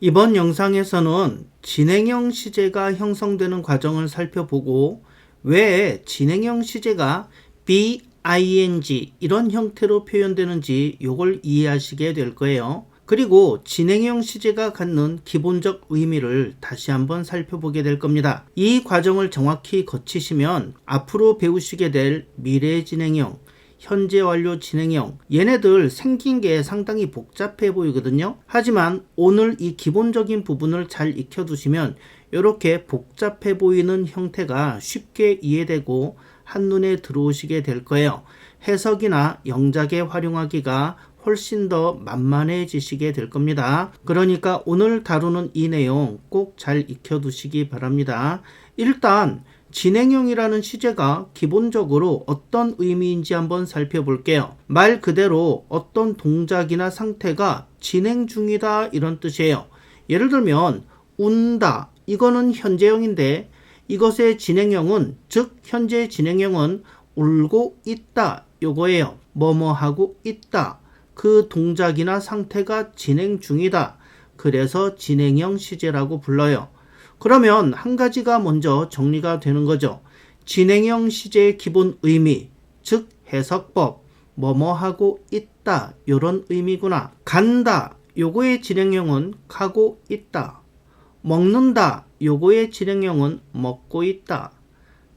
이번 영상에서는 진행형 시제가 형성되는 과정을 살펴보고 왜 진행형 시제가 B, ing 이런 형태로 표현되는지 이걸 이해하시게 될 거예요. 그리고 진행형 시제가 갖는 기본적 의미를 다시 한번 살펴보게 될 겁니다. 이 과정을 정확히 거치시면 앞으로 배우시게 될 미래 진행형, 현재 완료 진행형 얘네들 생긴 게 상당히 복잡해 보이거든요. 하지만 오늘 이 기본적인 부분을 잘 익혀두시면 이렇게 복잡해 보이는 형태가 쉽게 이해되고 한눈에 들어오시게 될 거예요. 해석이나 영작에 활용하기가 훨씬 더 만만해지시게 될 겁니다. 그러니까 오늘 다루는 이 내용 꼭 잘 익혀두시기 바랍니다. 일단 진행형이라는 시제가 기본적으로 어떤 의미인지 한번 살펴볼게요. 말 그대로 어떤 동작이나 상태가 진행 중이다 이런 뜻이에요. 예를 들면 운다 이거는 현재형인데 이것의 진행형은 즉 현재 진행형은 울고 있다 요거예요. 뭐뭐 하고 있다. 그 동작이나 상태가 진행 중이다. 그래서 진행형 시제라고 불러요. 그러면 한 가지가 먼저 정리가 되는 거죠. 진행형 시제의 기본 의미, 즉 해석법, 뭐뭐 하고 있다 요런 의미구나. 간다 요거의 진행형은 가고 있다. 먹는다 요거의 진행형은 먹고 있다.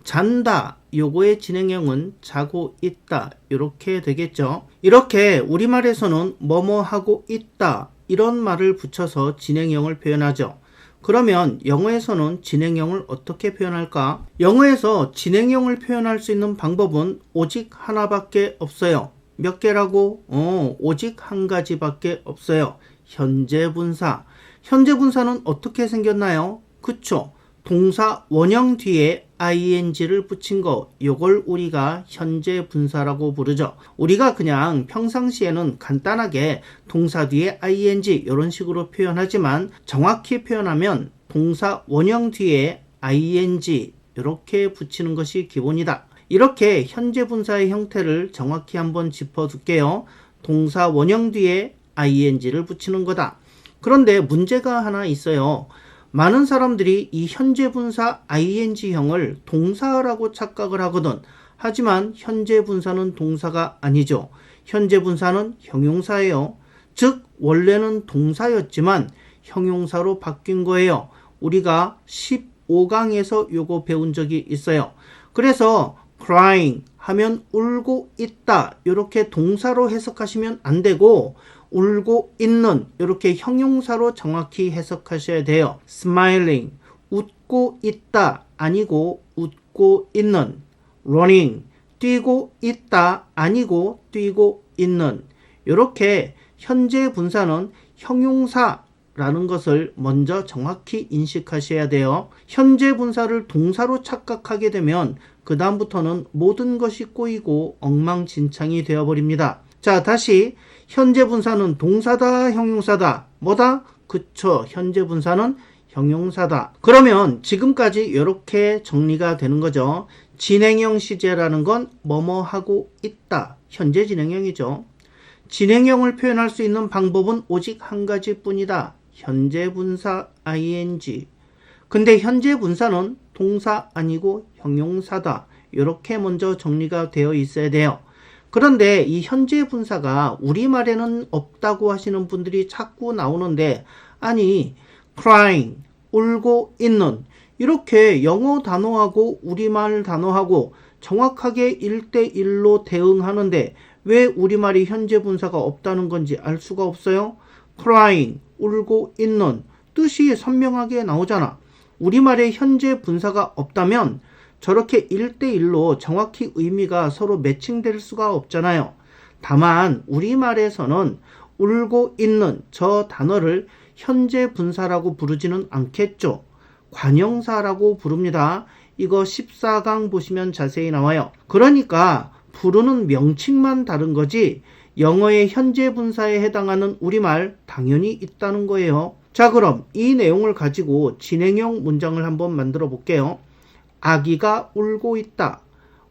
잔다 요거의 진행형은 자고 있다 이렇게 되겠죠. 이렇게 우리말에서는 뭐뭐 하고 있다 이런 말을 붙여서 진행형을 표현하죠. 그러면 영어에서는 진행형을 어떻게 표현할까? 영어에서 진행형을 표현할 수 있는 방법은 오직 하나밖에 없어요. 몇 개라고? 어, 오직 한 가지밖에 없어요. 현재 분사. 현재 분사는 어떻게 생겼나요? 그쵸? 동사 원형 뒤에 ing를 붙인 거 요걸 우리가 현재 분사라고 부르죠. 우리가 그냥 평상시에는 간단하게 동사 뒤에 ing 이런 식으로 표현하지만 정확히 표현하면 동사 원형 뒤에 ing 이렇게 붙이는 것이 기본이다. 이렇게 현재 분사의 형태를 정확히 한번 짚어둘게요. 동사 원형 뒤에 ing를 붙이는 거다. 그런데 문제가 하나 있어요. 많은 사람들이 이 현재 분사 ing형을 동사라고 착각을 하거든. 하지만 현재 분사는 동사가 아니죠. 현재 분사는 형용사예요. 즉 원래는 동사였지만 형용사로 바뀐 거예요. 우리가 15강에서 요거 배운 적이 있어요. 그래서 crying 하면 울고 있다. 이렇게 동사로 해석하시면 안 되고 울고 있는 이렇게 형용사로 정확히 해석하셔야 돼요. smiling 웃고 있다 아니고 웃고 있는 running 뛰고 있다 아니고 뛰고 있는 이렇게 현재 분사는 형용사라는 것을 먼저 정확히 인식하셔야 돼요. 현재 분사를 동사로 착각하게 되면 그 다음부터는 모든 것이 꼬이고 엉망진창이 되어버립니다. 자, 다시 현재 분사는 동사다, 형용사다. 뭐다? 그쵸. 현재 분사는 형용사다. 그러면 지금까지 이렇게 정리가 되는 거죠. 진행형 시제라는 건 뭐뭐 하고 있다. 현재 진행형이죠. 진행형을 표현할 수 있는 방법은 오직 한 가지 뿐이다. 현재 분사 ing. 근데 현재 분사는 동사 아니고 형용사다. 이렇게 먼저 정리가 되어 있어야 돼요. 그런데 이 현재 분사가 우리말에는 없다고 하시는 분들이 자꾸 나오는데 아니 crying 울고 있는 이렇게 영어 단어하고 우리말 단어하고 정확하게 1대1로 대응하는데 왜 우리말이 현재 분사가 없다는 건지 알 수가 없어요? crying 울고 있는 뜻이 선명하게 나오잖아. 우리말에 현재 분사가 없다면 저렇게 1대1로 정확히 의미가 서로 매칭될 수가 없잖아요. 다만 우리말에서는 울고 있는 저 단어를 현재 분사라고 부르지는 않겠죠. 관형사라고 부릅니다. 이거 14강 보시면 자세히 나와요. 그러니까 부르는 명칭만 다른 거지 영어의 현재 분사에 해당하는 우리말 당연히 있다는 거예요. 자 그럼 이 내용을 가지고 진행형 문장을 한번 만들어 볼게요. 아기가 울고 있다.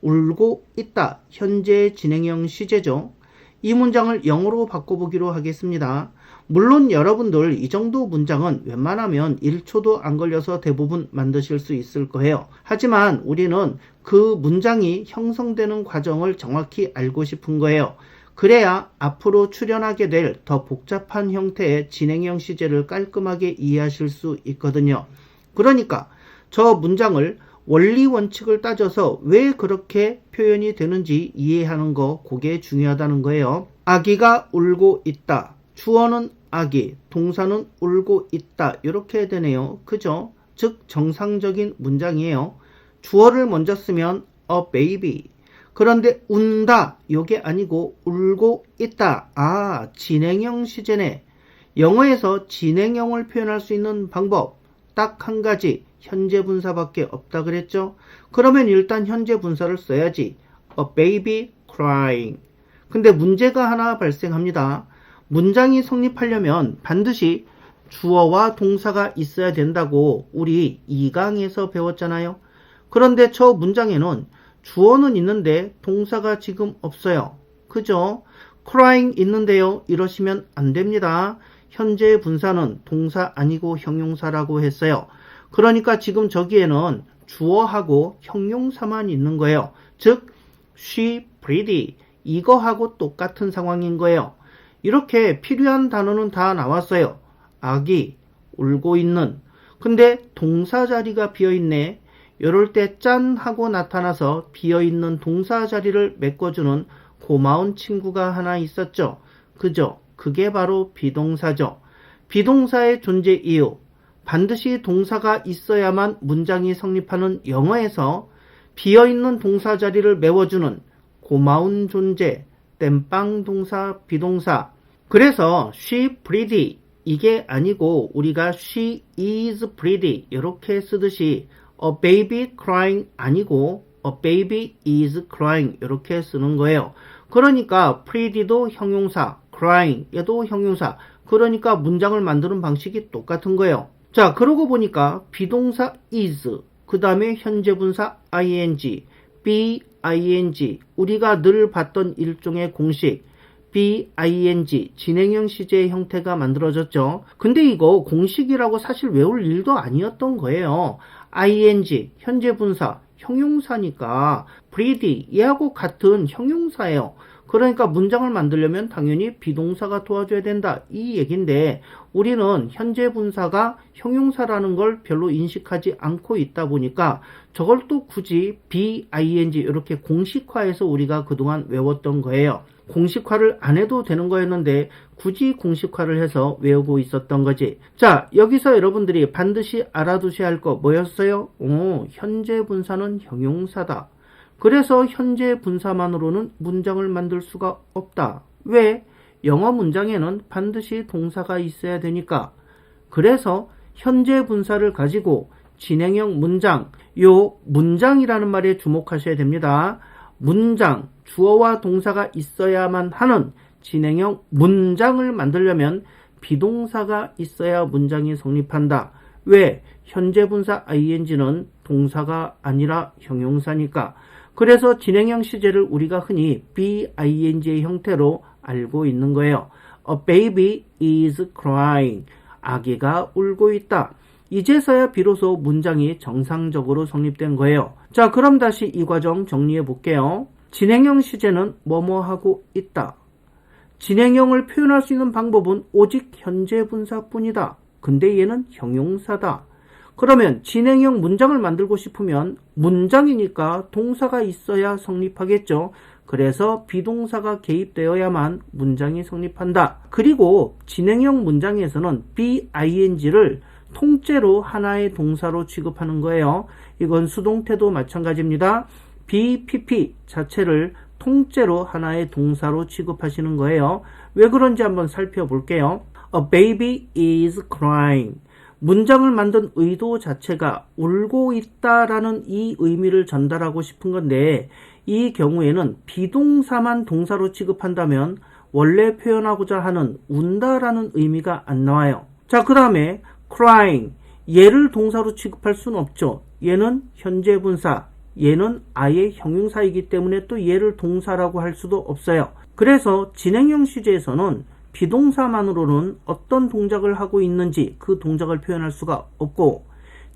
울고 있다. 현재 진행형 시제죠. 이 문장을 영어로 바꿔보기로 하겠습니다. 물론 여러분들 이 정도 문장은 웬만하면 1초도 안 걸려서 대부분 만드실 수 있을 거예요. 하지만 우리는 그 문장이 형성되는 과정을 정확히 알고 싶은 거예요. 그래야 앞으로 출연하게 될 더 복잡한 형태의 진행형 시제를 깔끔하게 이해하실 수 있거든요. 그러니까 저 문장을 원리 원칙을 따져서 왜 그렇게 표현이 되는지 이해하는 거 그게 중요하다는 거예요. 아기가 울고 있다. 주어는 아기, 동사는 울고 있다. 이렇게 되네요. 그죠? 즉 정상적인 문장이에요. 주어를 먼저 쓰면 a baby. 그런데 운다. 요게 아니고 울고 있다. 아, 진행형 시제네. 영어에서 진행형을 표현할 수 있는 방법 딱 한 가지 현재 분사밖에 없다 그랬죠? 그러면 일단 현재 분사를 써야지. A baby crying. 근데 문제가 하나 발생합니다. 문장이 성립하려면 반드시 주어와 동사가 있어야 된다고 우리 2강에서 배웠잖아요. 그런데 저 문장에는 주어는 있는데 동사가 지금 없어요. 그죠? crying 있는데요. 이러시면 안 됩니다. 현재 분사는 동사 아니고 형용사라고 했어요. 그러니까 지금 저기에는 주어하고 형용사만 있는 거예요. 즉, she pretty 이거하고 똑같은 상황인 거예요. 이렇게 필요한 단어는 다 나왔어요. 아기, 울고 있는. 근데 동사 자리가 비어 있네. 이럴 때 짠 하고 나타나서 비어 있는 동사 자리를 메꿔주는 고마운 친구가 하나 있었죠. 그죠? 그게 바로 비동사죠. 비동사의 존재 이유. 반드시 동사가 있어야만 문장이 성립하는 영어에서 비어 있는 동사 자리를 메워주는 고마운 존재, 땜빵 동사, 비동사. 그래서 she pretty 이게 아니고 우리가 she is pretty 이렇게 쓰듯이 a baby crying 아니고 a baby is crying 이렇게 쓰는 거예요. 그러니까 pretty도 형용사, crying 얘도 형용사. 그러니까 문장을 만드는 방식이 똑같은 거예요. 자, 그러고 보니까 비동사 is, 그 다음에 현재 분사 ing, be ing, 우리가 늘 봤던 일종의 공식, be ing, 진행형 시제의 형태가 만들어졌죠. 근데 이거 공식이라고 사실 외울 일도 아니었던 거예요. ing, 현재 분사, 형용사니까 pretty, 얘하고 같은 형용사예요. 그러니까 문장을 만들려면 당연히 비동사가 도와줘야 된다. 이 얘긴데 우리는 현재 분사가 형용사라는 걸 별로 인식하지 않고 있다 보니까 저걸 또 굳이 BING 이렇게 공식화해서 우리가 그동안 외웠던 거예요. 공식화를 안 해도 되는 거였는데 굳이 공식화를 해서 외우고 있었던 거지. 자, 여기서 여러분들이 반드시 알아두셔야 할 거 뭐였어요? 오, 현재 분사는 형용사다. 그래서 현재 분사만으로는 문장을 만들 수가 없다. 왜? 영어 문장에는 반드시 동사가 있어야 되니까. 그래서 현재 분사를 가지고 진행형 문장, 요 문장이라는 말에 주목하셔야 됩니다. 문장, 주어와 동사가 있어야만 하는 진행형 문장을 만들려면 비동사가 있어야 문장이 성립한다. 왜? 현재 분사 ing는 동사가 아니라 형용사니까. 그래서 진행형 시제를 우리가 흔히 BING의 형태로 알고 있는 거예요. A baby is crying. 아기가 울고 있다. 이제서야 비로소 문장이 정상적으로 성립된 거예요. 자, 그럼 다시 이 과정 정리해 볼게요. 진행형 시제는 뭐뭐 하고 있다. 진행형을 표현할 수 있는 방법은 오직 현재 분사뿐이다. 근데 얘는 형용사다. 그러면 진행형 문장을 만들고 싶으면 문장이니까 동사가 있어야 성립하겠죠. 그래서 비동사가 개입되어야만 문장이 성립한다. 그리고 진행형 문장에서는 BING를 통째로 하나의 동사로 취급하는 거예요. 이건 수동태도 마찬가지입니다. BPP 자체를 통째로 하나의 동사로 취급하시는 거예요. 왜 그런지 한번 살펴볼게요. A baby is crying. 문장을 만든 의도 자체가 울고 있다라는 이 의미를 전달하고 싶은 건데 이 경우에는 비동사만 동사로 취급한다면 원래 표현하고자 하는 운다라는 의미가 안 나와요. 자, 그 다음에 crying. 얘를 동사로 취급할 수는 없죠. 얘는 현재 분사. 얘는 아예 형용사이기 때문에 또 얘를 동사라고 할 수도 없어요. 그래서 진행형 시제에서는 비동사만으로는 어떤 동작을 하고 있는지 그 동작을 표현할 수가 없고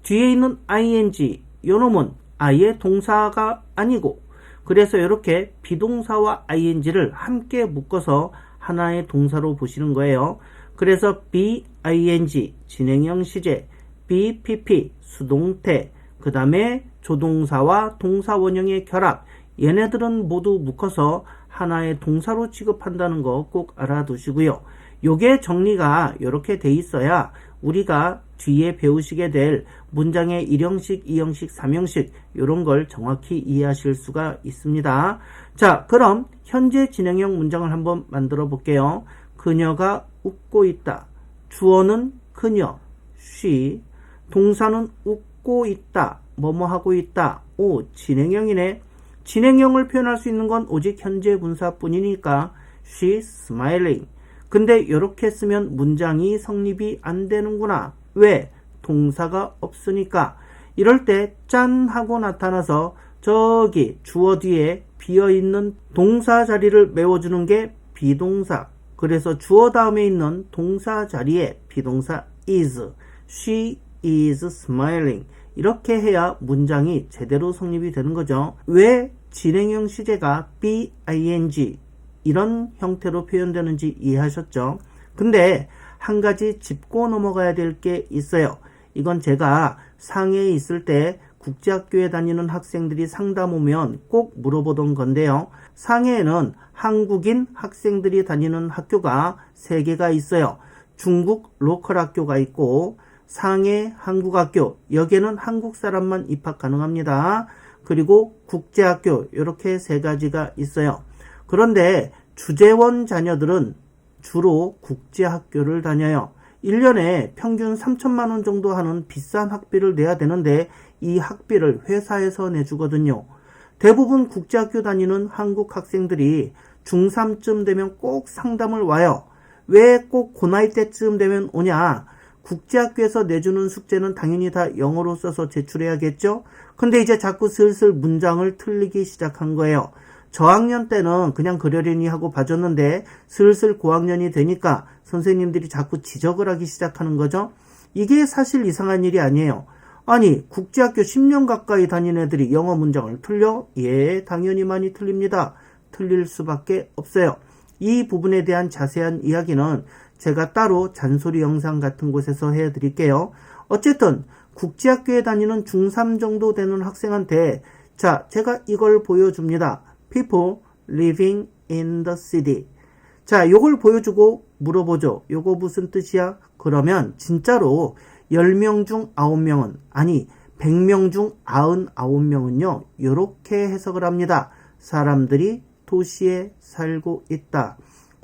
뒤에 있는 ing 요놈은 아예 동사가 아니고 그래서 이렇게 비동사와 ing를 함께 묶어서 하나의 동사로 보시는 거예요. 그래서 bing 진행형 시제, bpp 수동태, 그 다음에 조동사와 동사 원형의 결합 얘네들은 모두 묶어서 하나의 동사로 취급한다는 거 꼭 알아두시고요. 요게 정리가 이렇게 돼 있어야 우리가 뒤에 배우시게 될 문장의 1형식, 2형식, 3형식 이런 걸 정확히 이해하실 수가 있습니다. 자, 그럼 현재 진행형 문장을 한번 만들어 볼게요. 그녀가 웃고 있다. 주어는 그녀, she. 동사는 웃고 있다. 뭐뭐 하고 있다. 오, 진행형이네. 진행형을 표현할 수 있는 건 오직 현재 분사뿐이니까 she's smiling. 근데 이렇게 쓰면 문장이 성립이 안 되는구나. 왜? 동사가 없으니까. 이럴 때 짠 하고 나타나서 저기 주어 뒤에 비어 있는 동사 자리를 메워주는 게 비동사. 그래서 주어 다음에 있는 동사 자리에 비동사 is. She is smiling. 이렇게 해야 문장이 제대로 성립이 되는 거죠. 왜 진행형 시제가 bing 이런 형태로 표현되는지 이해하셨죠? 근데 한 가지 짚고 넘어가야 될 게 있어요. 이건 제가 상해에 있을 때 국제학교에 다니는 학생들이 상담 오면 꼭 물어보던 건데요. 상해에는 한국인 학생들이 다니는 학교가 세 개가 있어요. 중국 로컬 학교가 있고 상해 한국학교 여기에는 한국 사람만 입학 가능합니다. 그리고 국제학교 이렇게 세 가지가 있어요. 그런데 주재원 자녀들은 주로 국제학교를 다녀요. 1년에 평균 3천만 원 정도 하는 비싼 학비를 내야 되는데 이 학비를 회사에서 내주거든요. 대부분 국제학교 다니는 한국 학생들이 중3쯤 되면 꼭 상담을 와요. 왜 꼭 그 나이 때쯤 되면 오냐? 국제학교에서 내주는 숙제는 당연히 다 영어로 써서 제출해야겠죠? 근데 이제 자꾸 슬슬 문장을 틀리기 시작한 거예요. 저학년 때는 그냥 그러려니 하고 봐줬는데 슬슬 고학년이 되니까 선생님들이 자꾸 지적을 하기 시작하는 거죠. 이게 사실 이상한 일이 아니에요. 아니, 국제학교 10년 가까이 다닌 애들이 영어 문장을 틀려? 예, 당연히 많이 틀립니다. 틀릴 수밖에 없어요. 이 부분에 대한 자세한 이야기는 제가 따로 잔소리 영상 같은 곳에서 해드릴게요. 어쨌든 국제학교에 다니는 중3 정도 되는 학생한테 자, 제가 이걸 보여줍니다. People living in the city. 자, 요걸 보여주고 물어보죠. 요거 무슨 뜻이야? 그러면 진짜로 10명 중 9명은 아니 100명 중 99명은요. 요렇게 해석을 합니다. 사람들이 도시에 살고 있다.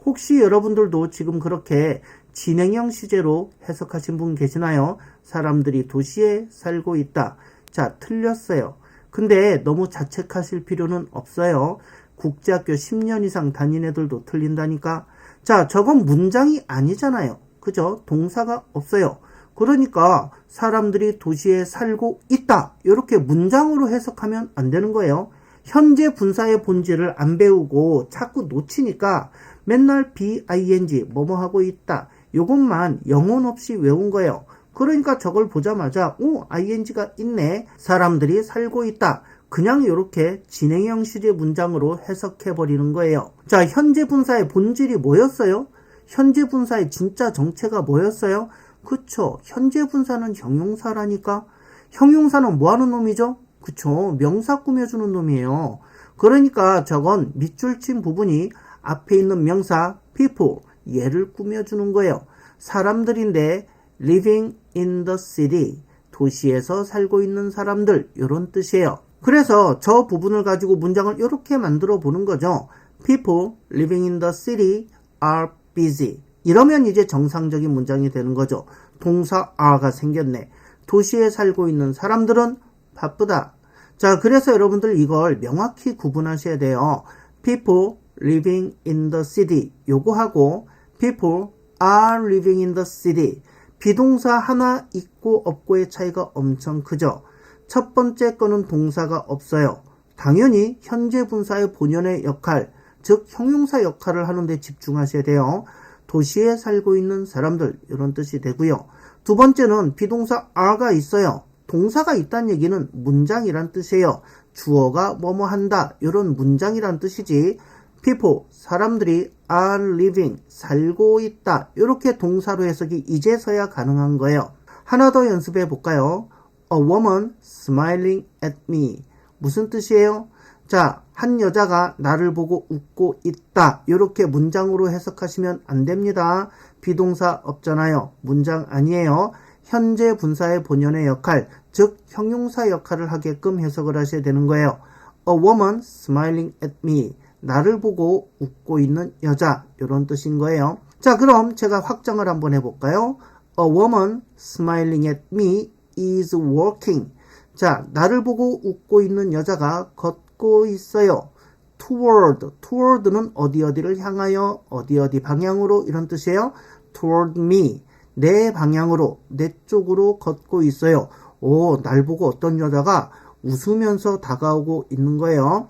혹시 여러분들도 지금 그렇게 진행형 시제로 해석하신 분 계시나요? 사람들이 도시에 살고 있다. 자, 틀렸어요. 근데 너무 자책하실 필요는 없어요. 국제학교 10년 이상 다닌 애들도 틀린다니까. 자, 저건 문장이 아니잖아요. 그죠? 동사가 없어요. 그러니까 사람들이 도시에 살고 있다. 이렇게 문장으로 해석하면 안 되는 거예요. 현재 분사의 본질을 안 배우고 자꾸 놓치니까 맨날 BING 뭐뭐 하고 있다. 요것만 영혼 없이 외운 거예요. 그러니까 저걸 보자마자 오 ing가 있네. 사람들이 살고 있다. 그냥 이렇게 진행형 시제 문장으로 해석해 버리는 거예요. 자, 현재 분사의 본질이 뭐였어요? 현재 분사의 진짜 정체가 뭐였어요? 그쵸. 현재 분사는 형용사라니까. 형용사는 뭐 하는 놈이죠? 그쵸. 명사 꾸며주는 놈이에요. 그러니까 저건 밑줄 친 부분이 앞에 있는 명사 people 얘를 꾸며주는 거예요. 사람들인데 living in the city 도시에서 살고 있는 사람들 이런 뜻이에요. 그래서 저 부분을 가지고 문장을 이렇게 만들어 보는 거죠. People living in the city are busy. 이러면 이제 정상적인 문장이 되는 거죠. 동사 are가 생겼네. 도시에 살고 있는 사람들은 바쁘다. 자, 그래서 여러분들 이걸 명확히 구분하셔야 돼요. People living in the city 요거하고 people are living in the city 비동사 하나 있고 없고의 차이가 엄청 크죠. 첫 번째 거는 동사가 없어요. 당연히 현재 분사의 본연의 역할 즉 형용사 역할을 하는데 집중하셔야 돼요. 도시에 살고 있는 사람들 이런 뜻이 되고요. 두 번째는 비동사 are가 있어요. 동사가 있다는 얘기는 문장이란 뜻이에요. 주어가 뭐뭐 한다 이런 문장이란 뜻이지. People 사람들이 are living 살고 있다 이렇게 동사로 해석이 이제서야 가능한 거예요. 하나 더 연습해 볼까요? A woman smiling at me 무슨 뜻이에요? 자, 한 여자가 나를 보고 웃고 있다. 이렇게 문장으로 해석하시면 안 됩니다. 비동사 없잖아요. 문장 아니에요. 현재 분사의 본연의 역할, 즉 형용사 역할을 하게끔 해석을 하셔야 되는 거예요. A woman smiling at me. 나를 보고 웃고 있는 여자. 이런 뜻인 거예요. 자, 그럼 제가 확장을 한번 해볼까요? A woman smiling at me is walking. 자, 나를 보고 웃고 있는 여자가 걷고 있어요. toward, toward는 어디 어디를 향하여, 어디 어디 방향으로 이런 뜻이에요. toward me, 내 방향으로, 내 쪽으로 걷고 있어요. 오, 날 보고 어떤 여자가 웃으면서 다가오고 있는 거예요.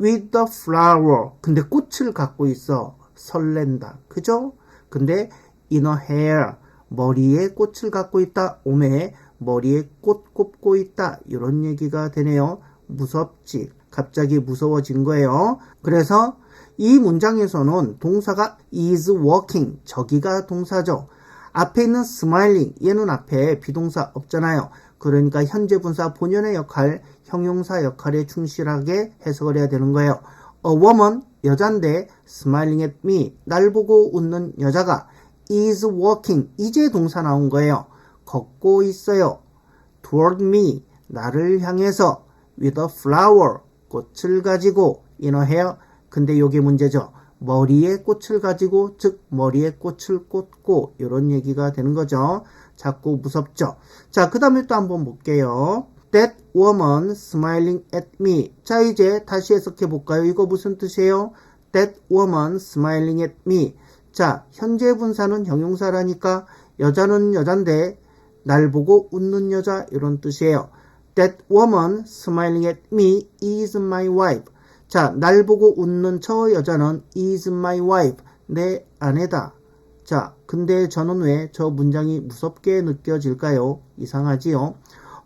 With the flower. 근데 꽃을 갖고 있어. 설렌다. 그죠? 근데 in her hair. 머리에 꽃을 갖고 있다. 오메 머리에 꽃 꼽고 있다. 이런 얘기가 되네요. 무섭지. 갑자기 무서워진 거예요. 그래서 이 문장에서는 동사가 is walking. 저기가 동사죠. 앞에 있는 smiling. 얘는 앞에 비동사 없잖아요. 그러니까 현재 분사 본연의 역할, 형용사 역할에 충실하게 해석을 해야 되는 거예요. A woman, 여잔데, smiling at me, 날 보고 웃는 여자가 is walking, 이제 동사 나온 거예요. 걷고 있어요. toward me, 나를 향해서 with a flower, 꽃을 가지고 in her hair, 근데 요게 문제죠. 머리에 꽃을 가지고 즉 머리에 꽃을 꽂고 이런 얘기가 되는 거죠. 자꾸 무섭죠. 자, 그 다음에 또 한번 볼게요. That woman smiling at me. 자, 이제 다시 해석해 볼까요? 이거 무슨 뜻이에요? That woman smiling at me. 자, 현재 분사는 형용사라니까 여자는 여잔데 날 보고 웃는 여자 이런 뜻이에요. That woman smiling at me is my wife. 자, 날 보고 웃는 저 여자는 is my wife. 내 아내다. 자, 근데 저는 왜 저 문장이 무섭게 느껴질까요? 이상하지요?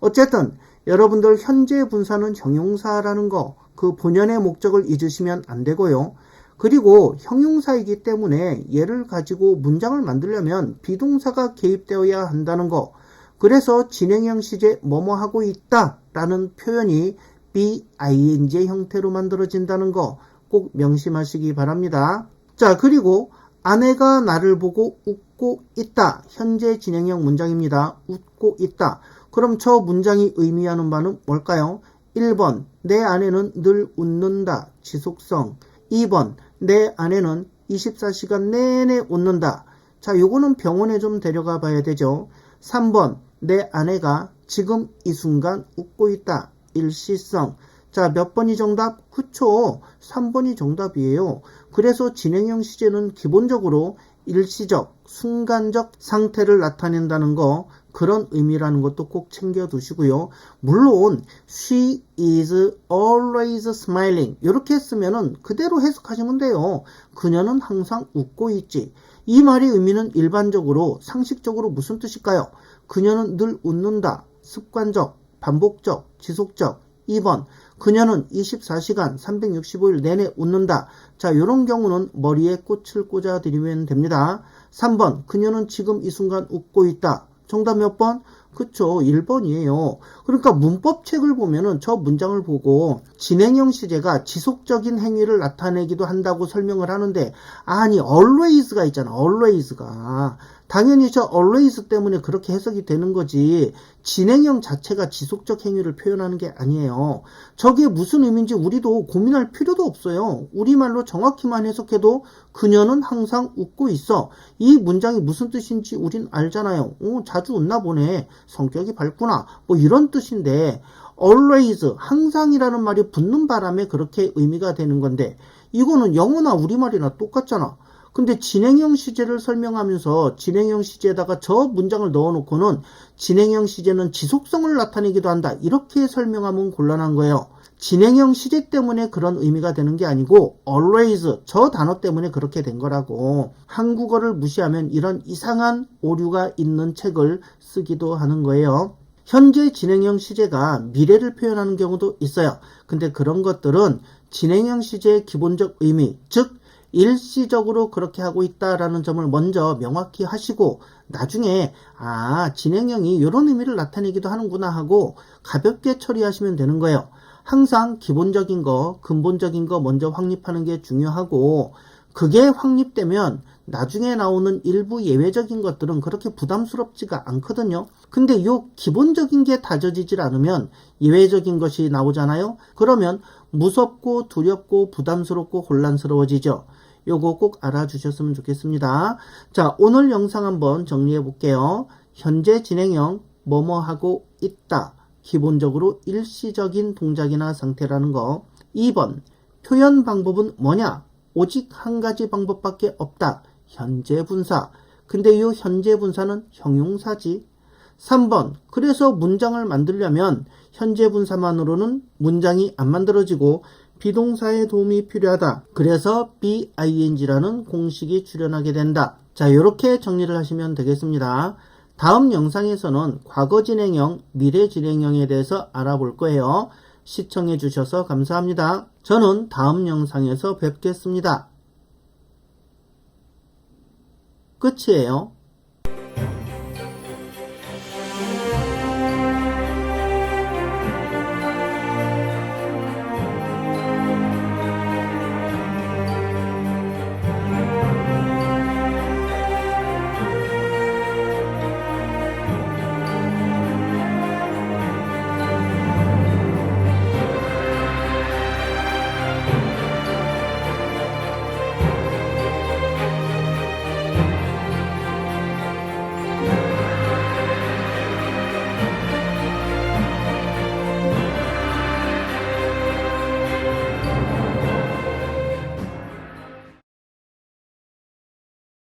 어쨌든 여러분들 현재 분사는 형용사라는 거, 그 본연의 목적을 잊으시면 안 되고요. 그리고 형용사이기 때문에 얘를 가지고 문장을 만들려면 비동사가 개입되어야 한다는 거. 그래서 진행형 시제 뭐뭐 하고 있다 라는 표현이 BING의 형태로 만들어진다는 거 꼭 명심하시기 바랍니다. 자, 그리고 아내가 나를 보고 웃고 있다. 현재 진행형 문장입니다. 웃고 있다. 그럼 저 문장이 의미하는 바는 뭘까요? 1번, 내 아내는 늘 웃는다. 지속성. 2번, 내 아내는 24시간 내내 웃는다. 자, 요거는 병원에 좀 데려가 봐야 되죠. 3번, 내 아내가 지금 이 순간 웃고 있다. 일시성. 자, 몇 번이 정답? 그쵸. 3번이 정답이에요. 그래서 진행형 시제는 기본적으로 일시적, 순간적 상태를 나타낸다는 거, 그런 의미라는 것도 꼭 챙겨 두시고요. 물론, she is always smiling. 이렇게 했으면은 그대로 해석하시면 돼요. 그녀는 항상 웃고 있지. 이 말의 의미는 일반적으로, 상식적으로 무슨 뜻일까요? 그녀는 늘 웃는다. 습관적, 반복적, 지속적. 2번, 그녀는 24시간 365일 내내 웃는다. 자, 요런 경우는 머리에 꽃을 꽂아 드리면 됩니다. 3번, 그녀는 지금 이 순간 웃고 있다. 정답 몇 번? 그쵸, 1번이에요. 그러니까 문법책을 보면은 저 문장을 보고 진행형 시제가 지속적인 행위를 나타내기도 한다고 설명을 하는데, 아니, always가 있잖아, always가. 당연히 저 always 때문에 그렇게 해석이 되는 거지 진행형 자체가 지속적 행위를 표현하는 게 아니에요. 저게 무슨 의미인지 우리도 고민할 필요도 없어요. 우리말로 정확히만 해석해도 그녀는 항상 웃고 있어. 이 문장이 무슨 뜻인지 우린 알잖아요. 오, 자주 웃나 보네. 성격이 밝구나. 뭐 이런 뜻인데 always 항상이라는 말이 붙는 바람에 그렇게 의미가 되는 건데 이거는 영어나 우리말이나 똑같잖아. 근데 진행형 시제를 설명하면서 진행형 시제에다가 저 문장을 넣어놓고는 진행형 시제는 지속성을 나타내기도 한다. 이렇게 설명하면 곤란한 거예요. 진행형 시제 때문에 그런 의미가 되는 게 아니고 always 저 단어 때문에 그렇게 된 거라고 한국어를 무시하면 이런 이상한 오류가 있는 책을 쓰기도 하는 거예요. 현재 진행형 시제가 미래를 표현하는 경우도 있어요. 근데 그런 것들은 진행형 시제의 기본적 의미, 즉 일시적으로 그렇게 하고 있다라는 점을 먼저 명확히 하시고 나중에 아 진행형이 이런 의미를 나타내기도 하는구나 하고 가볍게 처리하시면 되는 거예요. 항상 기본적인 거, 근본적인 거 먼저 확립하는 게 중요하고 그게 확립되면 나중에 나오는 일부 예외적인 것들은 그렇게 부담스럽지가 않거든요. 근데 요 기본적인 게 다져지질 않으면 예외적인 것이 나오잖아요. 그러면 무섭고 두렵고 부담스럽고 혼란스러워지죠. 요거 꼭 알아주셨으면 좋겠습니다. 자, 오늘 영상 한번 정리해 볼게요. 현재 진행형 뭐뭐 하고 있다. 기본적으로 일시적인 동작이나 상태라는 거. 2번 표현 방법은 뭐냐? 오직 한 가지 방법밖에 없다. 현재 분사. 근데 이 현재 분사는 형용사지. 3번 그래서 문장을 만들려면 현재 분사만으로는 문장이 안 만들어지고 비동사의 도움이 필요하다. 그래서 BING라는 공식이 출현하게 된다. 자, 이렇게 정리를 하시면 되겠습니다. 다음 영상에서는 과거 진행형, 미래 진행형에 대해서 알아볼 거예요. 시청해 주셔서 감사합니다. 저는 다음 영상에서 뵙겠습니다. 끝이에요.